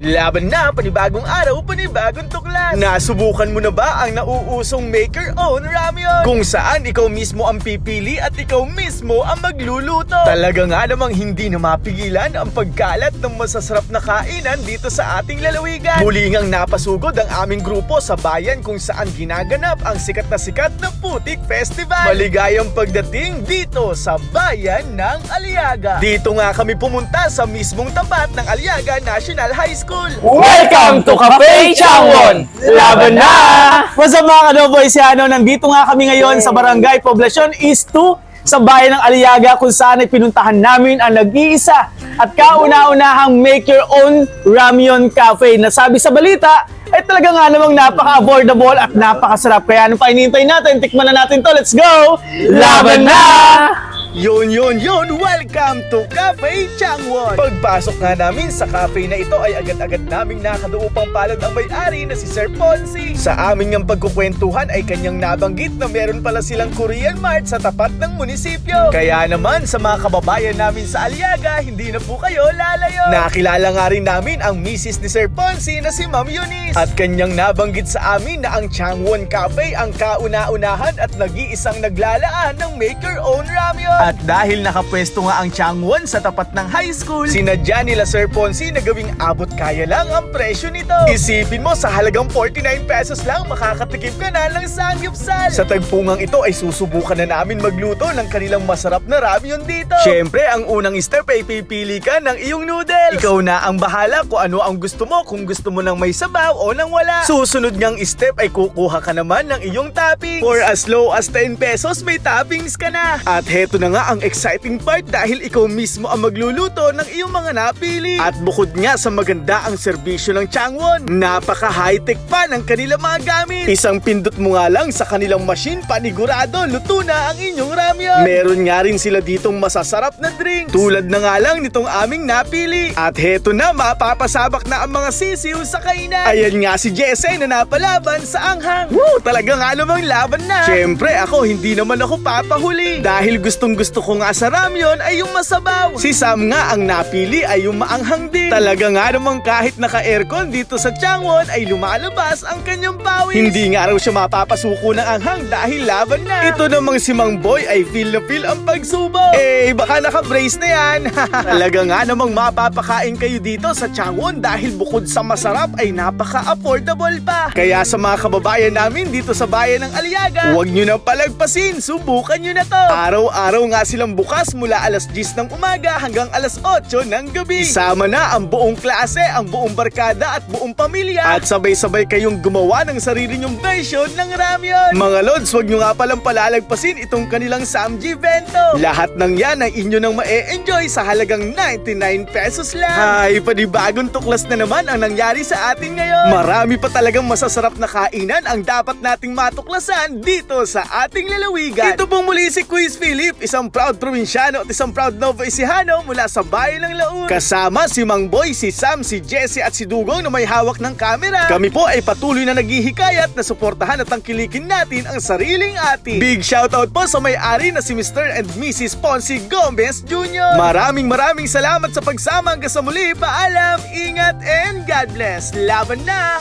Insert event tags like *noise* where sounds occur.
Laban na, panibagong araw, panibagong tuklas. Nasubukan mo na ba ang nauusong maker-own ramyun? Kung saan ikaw mismo ang pipili at ikaw mismo ang magluluto. Talaga nga namang hindi na mapigilan ang pagkalat ng masasarap na kainan dito sa ating lalawigan. Muli ngang napasugod ang aming grupo sa bayan kung saan ginaganap ang sikat na sikat na Putik Festival. Maligayang pagdating dito sa bayan ng Aliaga. Dito nga kami pumunta sa mismong tapat ng Aliaga National High School. Welcome to Cafe Changwon! Laban na! What's up mga kanoboysiano? Nandito nga kami ngayon sa Barangay Poblacion East 2 sa bayan ng Aliaga kung saan ay pinuntahan namin ang nag-iisa at kauna-unahang make your own ramyun cafe na sabi sa balita ay talaga nga namang napaka-affordable at napakasarap. Kaya ano pa inintay natin? Tikman na natin to. Let's go! Laban na! Yun, yun, yun! Welcome to Cafe Changwon! Pagpasok nga namin sa cafe na ito ay agad-agad naming nakaduupang palad ang may-ari na si Sir Ponzi. Sa aming ng pagkukwentuhan ay kanyang nabanggit na meron pala silang Korean Mart sa tapat ng munisipyo. Kaya naman sa mga kababayan namin sa Aliaga, hindi na po kayo lalayo. Nakilala nga rin namin ang misis ni Sir Ponzi na si Ma'am Eunice. At kanyang nabanggit sa amin na ang Changwon Cafe ang kauna-unahan at nag-iisang naglalaan ng make your own ramyun. At dahil nakapwesto nga ang Changwon sa tapat ng high school, sinadya nila Sir Ponzi na gawing abot kaya lang ang presyo nito. Isipin mo sa halagang 49 pesos lang makakatikim ka na ng sangyupsal. Sa tagpungang ito ay susubukan na namin magluto ng kanilang masarap na ramyun dito. Siyempre, ang unang step ay pipili ka ng iyong noodles. Ikaw na ang bahala kung ano ang gusto mo, kung gusto mo ng may sabaw o ng wala. Susunod niyang step ay kukuha ka naman ng iyong toppings. For as low as 10 pesos, may toppings ka na. At heto na nga ang exciting part dahil ikaw mismo ang magluluto ng iyong mga napili. At bukod nga sa maganda ang serbisyo ng Changwon, napaka high-tech pa ng kanilang mga gamit. Isang pindot mo nga lang sa kanilang machine, panigurado, luto na ang inyong ramyun. Meron nga rin sila ditong masasarap na drinks. Tulad na nga lang nitong aming napili. At heto na, mapapasabak na ang mga sisiw sa kainan. Ayan nga si Jesse na napalaban sa anghang. Woo! Talaga nga namang laban na. Siyempre ako, hindi naman ako papahuli. Dahil gustong gusto ko nga sa ramyon ay yung masabaw. Si Sam nga ang napili ay yung maanghang din. Talaga nga namang kahit naka-aircon dito sa Changwon ay lumalabas ang kanyang pawis. Hindi nga raw siya mapapasuko ng anghang dahil laban na. Ito namang si Mang Boy ay feel na feel ang pagsubo. Eh, baka naka-brace na yan. *laughs* Talaga nga namang mapapakain kayo dito sa Changwon dahil bukod sa masarap ay napaka-affordable pa. Kaya sa mga kababayan namin dito sa bayan ng Aliaga, huwag nyo na palagpasin, subukan nyo na to. Araw-araw nga silang bukas mula alas 10 ng umaga hanggang alas 8 ng gabi. Isama na ang buong klase, ang buong barkada at buong pamilya at sabay-sabay kayong gumawa ng sarili nyong version ng ramyon. Mga lods, huwag nyo nga palang palalagpasin itong kanilang Samji Bento. Lahat ng yan ay inyo nang ma-enjoy sa halagang 99 pesos lang. Ay, panibagong tuklas na naman ang nangyari sa atin ngayon. Marami pa talagang masasarap na kainan ang dapat nating matuklasan dito sa ating lalawigan. Ito pong muli si Quiz Philip, isang proud probinsyano at isang proud Novo Ecijano mula sa bayan ng Laun. Kasama si Mang Boy, si Sam, si Jesse at si Dugong na may hawak ng kamera. Kami po ay patuloy na naghihikayat na suportahan at tangkilikin natin ang sariling atin. Big shoutout po sa may-ari na si Mr. and Mrs. Ponce Gomez Jr. Maraming maraming salamat sa pagsama hanggang sa muli. Paalam, ingat, and God bless. Laban na!